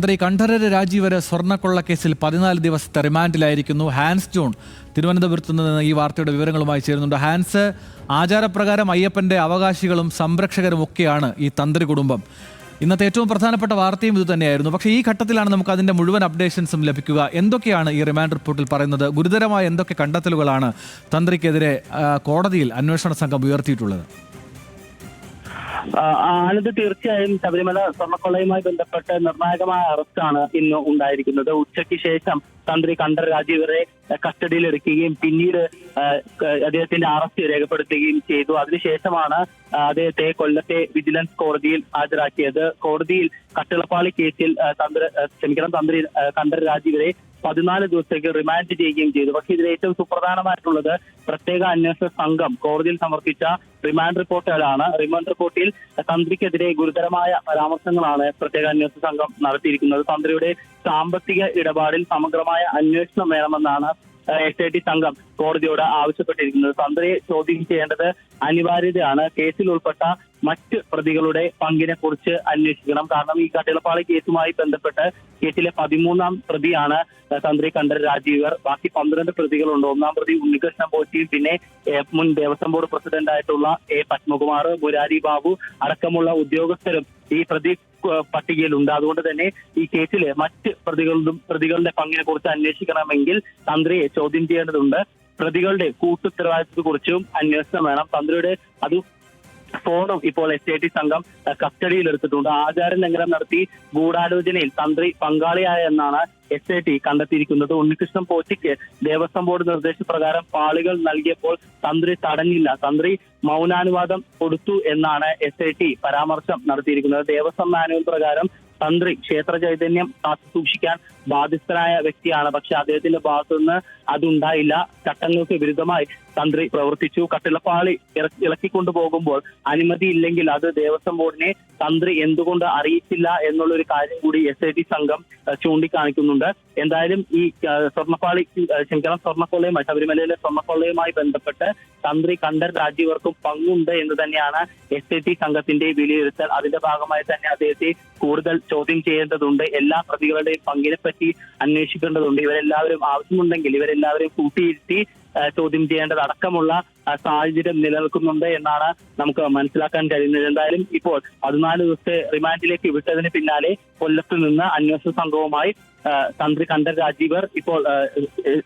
മന്ത്രി കണ്ഠരര് രാജീവര് സ്വർണക്കൊള്ളക്കേസിൽ പതിനാല് ദിവസത്തെ റിമാൻഡിലായിരിക്കുന്നു. ഹാൻസ് ജോൺ തിരുവനന്തപുരത്ത് നിന്ന് ഈ വാർത്തയുടെ വിവരങ്ങളുമായി ചേരുന്നുണ്ട്. ഹാൻസ് ആചാരപ്രകാരം അയ്യപ്പന്റെ അവകാശികളും സംരക്ഷകരും ഒക്കെയാണ് ഈ തന്ത്രി കുടുംബം. ഇന്നത്തെ ഏറ്റവും പ്രധാനപ്പെട്ട വാർത്തയും ഇത് തന്നെയായിരുന്നു. പക്ഷേ ഈ ഘട്ടത്തിലാണ് നമുക്ക് അതിന്റെ മുഴുവൻ അപ്ഡേഷൻസും ലഭിക്കുക. എന്തൊക്കെയാണ് ഈ റിമാൻഡ് റിപ്പോർട്ടിൽ പറയുന്നത്? ഗുരുതരമായ എന്തൊക്കെ കണ്ടെത്തലുകളാണ് തന്ത്രിക്കെതിരെ കോടതിയിൽ അന്വേഷണ സംഘം ഉയർത്തിയിട്ടുള്ളത്? ആനന്ദ് തീർച്ചയായും ശബരിമല സ്വർണക്കൊള്ളയുമായി ബന്ധപ്പെട്ട് നിർണായകമായ അറസ്റ്റാണ് ഇന്ന് ഉണ്ടായിരിക്കുന്നത്. ഉച്ചയ്ക്ക് ശേഷം തന്ത്രി കണ്ഠർ രാജീവരെ കസ്റ്റഡിയിൽ എടുക്കുകയും പിന്നീട് അദ്ദേഹത്തിന്റെ അറസ്റ്റ് രേഖപ്പെടുത്തുകയും ചെയ്തു. അതിനുശേഷമാണ് അദ്ദേഹത്തെ കൊല്ലത്തെ വിജിലൻസ് കോടതിയിൽ ഹാജരാക്കിയത്. കോടതിയിൽ കട്ടിളപ്പാളി കേസിൽ തന്ത്രി ക്ഷമിക്കണം തന്ത്രി കണ്ഠർ രാജീവരെ പതിനാല് ദിവസത്തേക്ക് റിമാൻഡ് ചെയ്യുകയും ചെയ്തു. പക്ഷേ ഇതിൽ ഏറ്റവും സുപ്രധാനമായിട്ടുള്ളത് പ്രത്യേക അന്വേഷണ സംഘം കോടതിയിൽ സമർപ്പിച്ച റിമാൻഡ് റിപ്പോർട്ടുകളാണ്. റിമാൻഡ് റിപ്പോർട്ടിൽ തന്ത്രിക്കെതിരെ ഗുരുതരമായ പരാമർശങ്ങളാണ് പ്രത്യേക അന്വേഷണ സംഘം നടത്തിയിരിക്കുന്നത്. തന്ത്രിയുടെ സാമ്പത്തിക ഇടപാടിൽ സമഗ്രമായ അന്വേഷണം വേണമെന്നാണ് എസ് ഐ ടി സംഘം കോടതിയോട് ആവശ്യപ്പെട്ടിരിക്കുന്നത്. തന്ത്രിയെ ചോദ്യം ചെയ്യേണ്ടത് അനിവാര്യതയാണ്. കേസിൽ ഉൾപ്പെട്ട മറ്റ് പ്രതികളുടെ പങ്കിനെ കുറിച്ച് അന്വേഷിക്കണം. കാരണം ഈ കട്ടിളപ്പാളി കേസുമായി ബന്ധപ്പെട്ട് കേസിലെ പതിമൂന്നാം പ്രതിയാണ് തന്ത്രി കണ്ഠർ രാജീവർ. ബാക്കി പന്ത്രണ്ട് പ്രതികളുണ്ട്. ഒന്നാം പ്രതി ഉണ്ണികൃഷ്ണൻ പോറ്റിയും പിന്നെ മുൻ ദേവസ്വം ബോർഡ് പ്രസിഡന്റ് ആയിട്ടുള്ള എ പത്മകുമാർ മുരാരി ബാബു അടക്കമുള്ള ഉദ്യോഗസ്ഥരും ഈ പ്രതി പട്ടികയിലുണ്ട്. അതുകൊണ്ട് തന്നെ ഈ കേസിലെ മറ്റ് പ്രതികളും പ്രതികളുടെ പങ്കിനെ കുറിച്ച് അന്വേഷിക്കണമെങ്കിൽ തന്ത്രിയെ ചോദ്യം ചെയ്യേണ്ടതുണ്ട്. പ്രതികളുടെ കൂട്ടുത്തരവാദിത്വത്തെ കുറിച്ചും അന്വേഷണം വേണം. തന്ത്രിയുടെ അത് ഫോണും ഇപ്പോൾ എസ് ഐ ടി സംഘം കസ്റ്റഡിയിൽ എടുത്തിട്ടുണ്ട് ആചാര ലംഘനം നടത്തി ഗൂഢാലോചനയിൽ തന്ത്രി പങ്കാളിയായ എന്നാണ് എസ് ഐ ടി കണ്ടെത്തിയിരിക്കുന്നത്. ഉണ്ണികൃഷ്ണൻ പോറ്റിക്ക് ദേവസ്വം ബോർഡ് നിർദ്ദേശപ്രകാരം പാളികൾ നൽകിയപ്പോൾ തന്ത്രി തടഞ്ഞില്ല. തന്ത്രി മൗനാനുവാദം കൊടുത്തു എന്നാണ് എസ് ഐ ടി പരാമർശം നടത്തിയിരിക്കുന്നത്. ദേവസ്വം മാനുവൽ പ്രകാരം തന്ത്രി ക്ഷേത്ര ചൈതന്യം കാത്തു സൂക്ഷിക്കാൻ ബാധ്യസ്ഥനായ വ്യക്തിയാണ്. പക്ഷെ അദ്ദേഹത്തിന്റെ ഭാഗത്തു നിന്ന് അതുണ്ടായില്ല. ചട്ടങ്ങൾക്ക് വിരുദ്ധമായി തന്ത്രി പ്രവർത്തിച്ചു. കട്ടിളപ്പാളി ഇളക്കിക്കൊണ്ടു പോകുമ്പോൾ അനുമതി ഇല്ലെങ്കിൽ അത് ദേവസ്വം ബോർഡിനെ തന്ത്രി എന്തുകൊണ്ട് അറിയിച്ചില്ല എന്നുള്ള ഒരു കാര്യം കൂടി എസ് ഐ ടി സംഘം ചൂണ്ടിക്കാണിക്കുന്നുണ്ട്. എന്തായാലും ഈ സ്വർണപ്പാളി ശങ്കരം സ്വർണക്കൊള്ളയുമായി ശബരിമലയിലെ സ്വർണക്കൊള്ളയുമായി ബന്ധപ്പെട്ട് തന്ത്രി കണ്ടൽ രാജീവർക്കും പങ്കുണ്ട് എന്ന് തന്നെയാണ് എസ് ഐ ടി സംഘത്തിന്റെ വിലയിരുത്തൽ. അതിന്റെ ഭാഗമായി തന്നെ അദ്ദേഹത്തെ കൂടുതൽ ചോദ്യം ചെയ്യേണ്ടതുണ്ട്. എല്ലാ പ്രതികളുടെയും പങ്കിനെ പറ്റി അന്വേഷിക്കേണ്ടതുണ്ട്. ഇവരെല്ലാവരും ആവശ്യമുണ്ടെങ്കിൽ ഇവരെല്ലാവരെയും കൂട്ടിയിരുത്തി ചോദ്യം ചെയ്യേണ്ടത് അടക്കമുള്ള സാഹചര്യം നിലനിൽക്കുന്നുണ്ട് എന്നാണ് നമുക്ക് മനസ്സിലാക്കാൻ കഴിയുന്നത്. എന്തായാലും ഇപ്പോൾ പതിനാല് ദിവസത്തെ റിമാൻഡിലേക്ക് വിട്ടതിന് പിന്നാലെ കൊല്ലത്ത് നിന്ന് അന്വേഷണ സംഘവുമായി തന്ത്രി കണ്ഠർ രാജീവർ ഇപ്പോൾ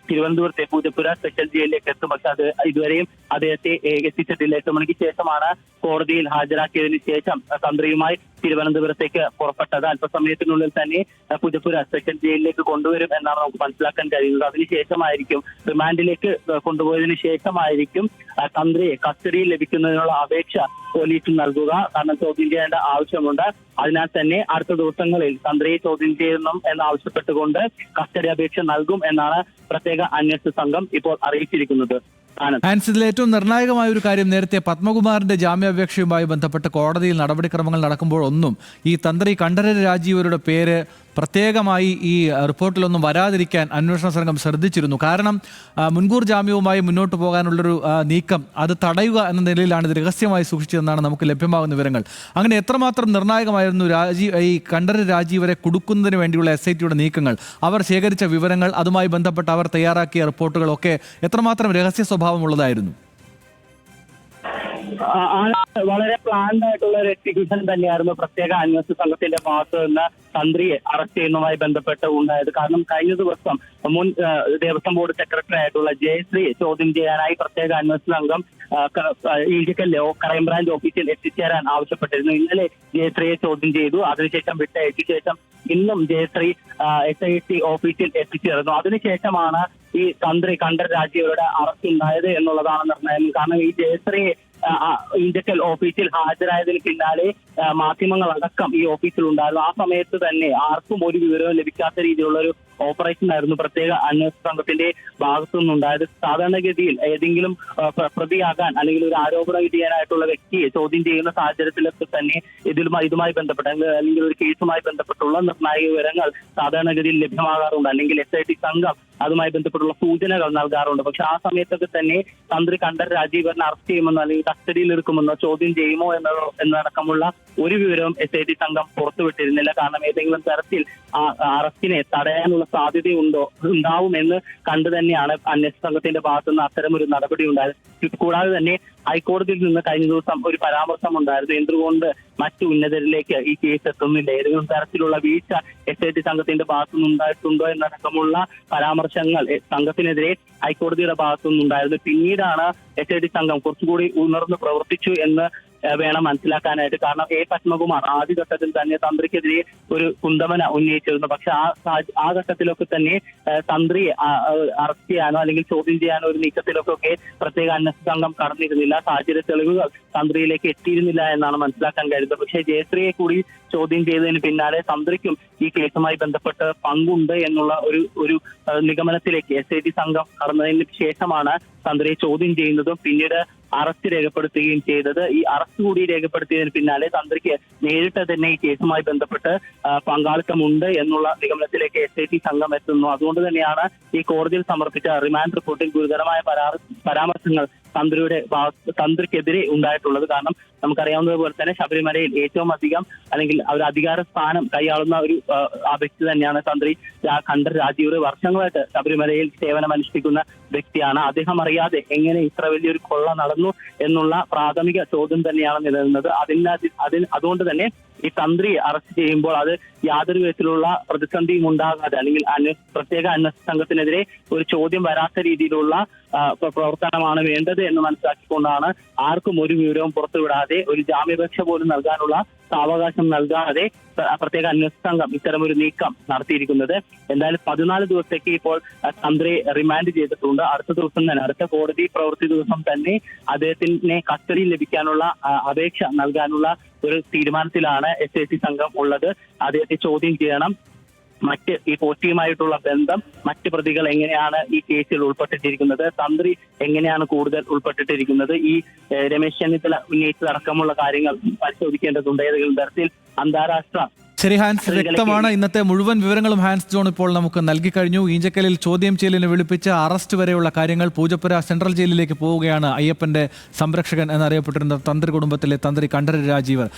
തിരുവനന്തപുരത്തെ പൂജപ്പുര സ്പെഷ്യൽ ജയിലിലേക്ക് എത്തും. പക്ഷെ അത് ഇതുവരെയും അദ്ദേഹത്തെ എത്തിച്ചിട്ടില്ല. എട്ട് മണിക്ക് ശേഷമാണ് കോടതിയിൽ ഹാജരാക്കിയതിനു ശേഷം തന്ത്രിയുമായി തിരുവനന്തപുരത്തേക്ക് പുറപ്പെട്ടത്. അല്പസമയത്തിനുള്ളിൽ തന്നെ പൂജപ്പുര സ്പെഷ്യൽ ജയിലിലേക്ക് കൊണ്ടുവരും എന്നാണ് നമുക്ക് മനസ്സിലാക്കാൻ കഴിയുന്നത്. അതിനുശേഷമായിരിക്കും റിമാൻഡിലേക്ക് കൊണ്ടുപോയതിനു ശേഷമായിരിക്കും തന്ത്രിയെ കസ്റ്റഡിയിൽ ലഭിക്കുന്നതിനുള്ള അപേക്ഷ പോലീസിൽ നൽകുക. കാരണം ചോദ്യം ചെയ്യേണ്ട ആവശ്യമുണ്ട്. അതിനാൽ തന്നെ അടുത്ത ദിവസങ്ങളിൽ തന്ത്രിയെ ചോദ്യം ചെയ്യണം എന്നാവശ്യപ്പെട്ടുകൊണ്ട് കസ്റ്റഡി അപേക്ഷ നൽകും എന്നാണ് പ്രത്യേക അന്വേഷണ സംഘം ഇപ്പോൾ അറിയിച്ചിരിക്കുന്നത്. ആനന്ദ് ഇതിൽ ഏറ്റവും നിർണായകമായ ഒരു കാര്യം നേരത്തെ പത്മകുമാറിന്റെ ജാമ്യാപേക്ഷയുമായി ബന്ധപ്പെട്ട് കോടതിയിൽ നടപടിക്രമങ്ങൾ നടക്കുമ്പോൾ ഒന്നും ഈ തന്ത്രി കണ്ഠരര് രാജീവരുടെ പേര് പ്രത്യേകമായി ഈ റിപ്പോർട്ടിലൊന്നും വരാതിരിക്കാൻ അന്വേഷണ സംഘം ശ്രദ്ധിച്ചിരുന്നു. കാരണം മുൻകൂർ ജാമ്യവുമായി മുന്നോട്ട് പോകാനുള്ളൊരു നീക്കം അത് തടയുക എന്ന നിലയിലാണ് ഇത് രഹസ്യമായി സൂക്ഷിച്ചതെന്നാണ് നമുക്ക് ലഭ്യമാകുന്ന വിവരങ്ങൾ. അങ്ങനെ എത്രമാത്രം നിർണായകമായിരുന്നു രാജീവ് ഈ കണ്ഠരര് രാജീവരെ കൊടുക്കുന്നതിന് വേണ്ടിയുള്ള എസ് ഐ ടിയുടെ നീക്കങ്ങൾ. അവർ ശേഖരിച്ച വിവരങ്ങൾ അതുമായി ബന്ധപ്പെട്ട് അവർ തയ്യാറാക്കിയ റിപ്പോർട്ടുകളൊക്കെ എത്രമാത്രം രഹസ്യ സ്വഭാവമുള്ളതായിരുന്നു. വളരെ പ്ലാൻഡ് ആയിട്ടുള്ള ഒരു എക്സിക്യൂഷൻ തന്നെയായിരുന്നു പ്രത്യേക അന്വേഷണ സംഘത്തിന്റെ ഭാഗത്ത് നിന്ന് തന്ത്രിയെ അറസ്റ്റ് ചെയ്യുന്നതുമായി ബന്ധപ്പെട്ട് ഉണ്ടായത്. കാരണം കഴിഞ്ഞ ദിവസം മുൻ ദേവസ്വം ബോർഡ് സെക്രട്ടറി ആയിട്ടുള്ള ജയശ്രീ ചോദ്യം ചെയ്യാനായി പ്രത്യേക അന്വേഷണ സംഘം ഇൻഡിക്കലിലെ ക്രൈംബ്രാഞ്ച് ഓഫീസിൽ എത്തിച്ചേരാൻ ആവശ്യപ്പെട്ടിരുന്നു. ഇന്നലെ ജയശ്രീയെ ചോദ്യം ചെയ്തു. അതിനുശേഷം വിട്ടയച്ചു ശേഷം ഇന്നും ജയശ്രീ എസ് ഐ ടി ഓഫീസിൽ എത്തിച്ചേർന്നു അതിനുശേഷമാണ് ഈ തന്ത്രി കണ്ഠർ രാജീവരുടെ അറസ്റ്റ് ഉണ്ടായത് എന്നുള്ളതാണ് നിർണയം. കാരണം ഈ ജയശ്രീയെ ഇൻഡക്കൽ ഓഫീസിൽ ഹാജരായതിന് പിന്നാലെ മാധ്യമങ്ങളടക്കം ഈ ഓഫീസിൽ ഉണ്ടായിരുന്നു. ആ സമയത്ത് തന്നെ ആർക്കും ഒരു വിവരവും ലഭിക്കാത്ത രീതിയിലുള്ള ഒരു ഓപ്പറേഷൻ ആയിരുന്നു പ്രത്യേക അന്വേഷണ സംഘത്തിന്റെ ഭാഗത്തു നിന്നുണ്ടായത്. സാധാരണഗതിയിൽ ഏതെങ്കിലും പ്രതിയാകാൻ അല്ലെങ്കിൽ ഒരു ആരോപണ വിധേയനായിട്ടുള്ള വ്യക്തിയെ ചോദ്യം ചെയ്യുന്ന സാഹചര്യത്തിലൊക്കെ തന്നെ ഇതിലുമായി ഇതുമായി ബന്ധപ്പെട്ട അല്ലെങ്കിൽ ഒരു കേസുമായി ബന്ധപ്പെട്ടുള്ള നിർണായക വിവരങ്ങൾ സാധാരണഗതിയിൽ ലഭ്യമാകാറുണ്ട്. അല്ലെങ്കിൽ എസ് ഐ ടി സംഘം അതുമായി ബന്ധപ്പെട്ടുള്ള സൂചനകൾ നൽകാറുണ്ട്. പക്ഷെ ആ സമയത്തൊക്കെ തന്നെ തന്ത്രി കണ്ഠർ രാജീവനെ അറസ്റ്റ് ചെയ്യുമെന്നോ അല്ലെങ്കിൽ കസ്റ്റഡിയിൽ എടുക്കുമെന്നോ ചോദ്യം ചെയ്യുമോ എന്നതോ എന്നടക്കമുള്ള ഒരു വിവരവും എസ് ഐ ടി സംഘം പുറത്തുവിട്ടിരുന്നില്ല. കാരണം ഏതെങ്കിലും തരത്തിൽ അറസ്റ്റിനെ തടയാനുള്ള സാധ്യതയുണ്ടോ? ഉണ്ടാവുമെന്ന് കണ്ടു തന്നെയാണ് അന്വേഷണ സംഘത്തിന്റെ ഭാഗത്തുനിന്ന് അത്തരമൊരു നടപടി ഉണ്ടായത് കൂടാതെ തന്നെ ഹൈക്കോടതിയിൽ നിന്ന് കഴിഞ്ഞ ദിവസം ഒരു പരാമർശം ഉണ്ടായിരുന്നു. എന്തുകൊണ്ട് മറ്റു ഉന്നതരിലേക്ക് ഈ കേസ് എത്തുന്നില്ല? ഏതെങ്കിലും തരത്തിലുള്ള വീഴ്ച എസ് ഐ ടി സംഘത്തിന്റെ ഭാഗത്തുനിന്ന് ഉണ്ടായിട്ടുണ്ടോ എന്നടക്കമുള്ള പരാമർശങ്ങൾ സംഘത്തിനെതിരെ ഹൈക്കോടതിയുടെ ഭാഗത്തുനിന്നുണ്ടായിരുന്നു. പിന്നീടാണ് എസ് ഐ ടി സംഘം കുറച്ചുകൂടി ഉണർന്ന് പ്രവർത്തിച്ചു എന്ന് വേണം മനസ്സിലാക്കാനായിട്ട്. കാരണം എ പത്മകുമാർ ആദ്യഘട്ടത്തിൽ തന്നെ തന്ത്രിക്കെതിരെ ഒരു കുന്തമന ഉന്നയിച്ചിരുന്നു. പക്ഷെ ആ ആ ഘട്ടത്തിലൊക്കെ തന്നെ തന്ത്രിയെ അറസ്റ്റ് ചെയ്യാനോ അല്ലെങ്കിൽ ചോദ്യം ചെയ്യാനോ ഒരു നീക്കത്തിലൊക്കെ പ്രത്യേക അന്വേഷണ സംഘം കടന്നിരുന്നില്ല. സാഹചര്യ തെളിവുകൾ തന്ത്രിയിലേക്ക് എത്തിയിരുന്നില്ല എന്നാണ് മനസ്സിലാക്കാൻ കഴിയുന്നത്. പക്ഷേ ജയശ്രീയെ കൂടി ചോദ്യം ചെയ്തതിന് പിന്നാലെ തന്ത്രിക്കും ഈ കേസുമായി ബന്ധപ്പെട്ട് പങ്കുണ്ട് എന്നുള്ള ഒരു ഒരു നിഗമനത്തിലേക്ക് എസ് ഐ ടി സംഘം കടന്നതിന് ശേഷമാണ് തന്ത്രിയെ ചോദ്യം ചെയ്യുന്നതും. പിന്നീട് അറസ്റ്റ് രേഖപ്പെടുത്തുകയും ചെയ്തത്. ഈ അറസ്റ്റ് കൂടി രേഖപ്പെടുത്തിയതിന് പിന്നാലെ തന്ത്രിക്ക് നേരിട്ട് തന്നെ ഈ കേസുമായി ബന്ധപ്പെട്ട് പങ്കാളിത്തമുണ്ട് എന്നുള്ള നിഗമനത്തിലേക്ക് എസ് ഐ ടി സംഘം എത്തുന്നു. അതുകൊണ്ട് തന്നെയാണ് ഈ കോടതിയിൽ സമർപ്പിച്ച റിമാൻഡ് റിപ്പോർട്ടിൽ ഗുരുതരമായ പരാ- പരാമർശങ്ങൾ തന്ത്രിയുടെ തന്ത്രിക്കെതിരെ ഉണ്ടായിട്ടുള്ളത്. കാരണം നമുക്കറിയാവുന്നത് പോലെ തന്നെ ശബരിമലയിൽ ഏറ്റവും അധികം അല്ലെങ്കിൽ അവർ അധികാര സ്ഥാനം കൈയാളുന്ന ഒരു ആ, വ്യക്തി തന്നെയാണ് തന്ത്രി. കണ്ഠർ രാജീവ്. വർഷങ്ങളായിട്ട് ശബരിമലയിൽ സേവനം അനുഷ്ഠിക്കുന്ന വ്യക്തിയാണ്. അദ്ദേഹം അറിയാതെ എങ്ങനെ ഇത്ര വലിയൊരു കൊള്ള നടന്നു എന്നുള്ള പ്രാഥമിക ചോദ്യം തന്നെയാണ് നിലനിന്നത്. അതിന് അതിന് അതുകൊണ്ട് തന്നെ ഈ തന്ത്രി അറസ്റ്റ് ചെയ്യുമ്പോൾ അത് യാതൊരു വിധത്തിലുള്ള പ്രതിസന്ധിയും ഉണ്ടാകാതെ അല്ലെങ്കിൽ പ്രത്യേക അന്വേഷണ സംഘത്തിനെതിരെ ഒരു ചോദ്യം വരാത്ത രീതിയിലുള്ള പ്രവർത്തനമാണ് വേണ്ടത് എന്ന് മനസ്സിലാക്കിക്കൊണ്ടാണ് ആർക്കും ഒരു വിവരവും പുറത്തുവിടാതെ ഒരു ജാമ്യാപേക്ഷ പോലും നൽകാനുള്ള സാവകാശം നൽകാതെ പ്ര- പ്രത്യേക അന്വേഷണ സംഘം ഇത്തരമൊരു നീക്കം നടത്തിയിരിക്കുന്നത്. എന്തായാലും പതിനാല് ദിവസത്തേക്ക് ഇപ്പോൾ തന്ത്രി റിമാൻഡ് ചെയ്തിട്ടുണ്ട്. അടുത്ത ദിവസം തന്നെ അടുത്ത കോടതി പ്രവൃത്തി ദിവസം തന്നെ അദ്ദേഹത്തിനെ കസ്റ്റഡിയിൽ ലഭിക്കാനുള്ള അപേക്ഷ നൽകാനുള്ള ഒരു തീരുമാനത്തിലാണ് എസ് ഐ ടി സംഘം ഉള്ളത്. അദ്ദേഹത്തെ ചോദ്യം ചെയ്യണം. മറ്റ് ഈ പോസ്റ്റിയുമായിട്ടുള്ള ബന്ധം മറ്റ് പ്രതികൾ എങ്ങനെയാണ് ഈ കേസിൽ ഉൾപ്പെട്ടിട്ടിരിക്കുന്നത് തന്ത്രി എങ്ങനെയാണ് കൂടുതൽ ഉൾപ്പെട്ടിട്ടിരിക്കുന്നത് ഈ രമേശ് ചെന്നിത്തല ഉന്നയിച്ചതടക്കമുള്ള കാര്യങ്ങൾ പരിശോധിക്കേണ്ടതുണ്ട്. ഏതെങ്കിലും തരത്തിൽ അന്താരാഷ്ട്ര ശരി ഹാൻസ് വ്യക്തമാണ്. ഇന്നത്തെ മുഴുവൻ വിവരങ്ങളും ഹാൻസ് ജോൺ ഇപ്പോൾ നമുക്ക് നൽകി കഴിഞ്ഞു. ഈഞ്ചക്കലിൽ ചോദ്യം ചെയ്യലിനെ വിളിപ്പിച്ച അറസ്റ്റ് വരെയുള്ള കാര്യങ്ങൾ പൂജപ്പുര സെൻട്രൽ ജയിലിലേക്ക് പോവുകയാണ് അയ്യപ്പന്റെ സംരക്ഷകൻ എന്നറിയപ്പെട്ടിരുന്ന തന്ത്രി കുടുംബത്തിലെ തന്ത്രി കണ്ഠര രാജീവർ.